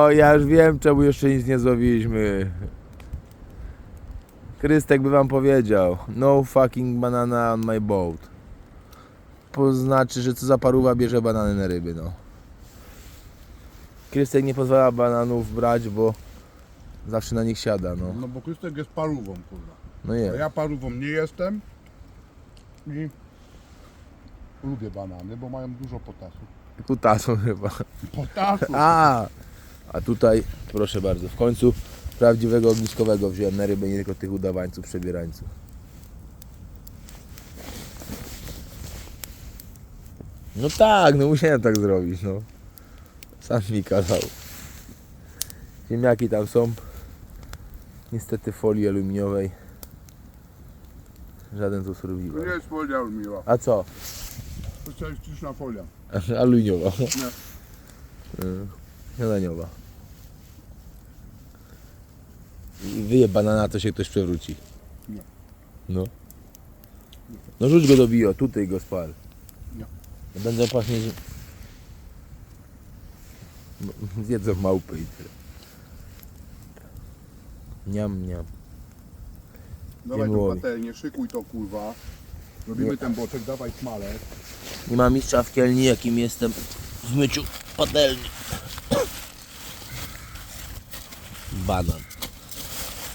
O, ja już wiem, czemu jeszcze nic nie złowiliśmy. Krystek by wam powiedział. No fucking banana on my boat. To znaczy, że co za paruwa bierze banany na ryby, no. Krystek nie pozwala bananów brać, bo zawsze na nich siada, no. No bo Krystek jest parówą, kurwa. No A ja parówą nie jestem i lubię banany, bo mają dużo potasu. Kutasą chyba. Potasu! A, a tutaj, proszę bardzo, w końcu prawdziwego ogniskowego wziąłem na rybę, nie tylko tych udawańców, przebierańców. No tak, no musiałem tak zrobić, no. Sam mi kazał. Ziemniaki tam są. Niestety folii aluminiowej. Żaden tu To survival. nie jest folia aluminowa. A co? To ciastyczna folia. Aluminiowa. Nie. Y, I wyje banana, to się ktoś przewróci. Nie. No. No rzuć go do bio, tutaj go spal. Nie. Będę pachnieć... M- Zjedzą małpy i tyle. Niam, niam. Dawaj tą łowi. patelnię, szykuj to kurwa. Robimy Nie. ten boczek, dawaj smalec. Nie ma mistrza w kielni, jakim jestem w myciu patelni. Banan.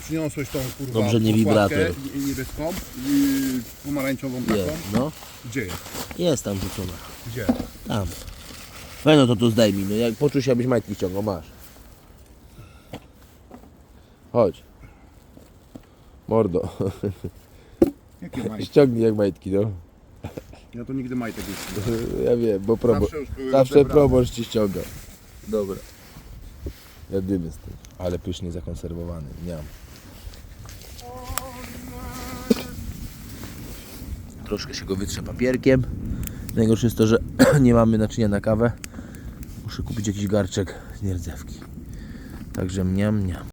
Przyniosłeś tą kurwa Dobrze, nie podkładkę wibrator. i- i niebieską i pomarańczową taką. Jest, no. Gdzie jest? Jest tam rzucona. Gdzie? Tam. Weź no to tu zdejmij, no jak poczuł się, abyś majtki ściągał, masz. Chodź. Mordo. Jakie majtki? Ściągnij jak majtki, no. Ja to nigdy majtek nie Ja wiem, bo probo... Zawsze już były Zawsze rozebrane. proboszcz ci. Dobra. Jadymy z tym. Ale pysznie zakonserwowany. Miam. Troszkę się go wytrze papierkiem. Najgorsze jest to, że nie mamy naczynia na kawę. Muszę kupić jakiś garczek z nierdzewki. Także mniam, mniam.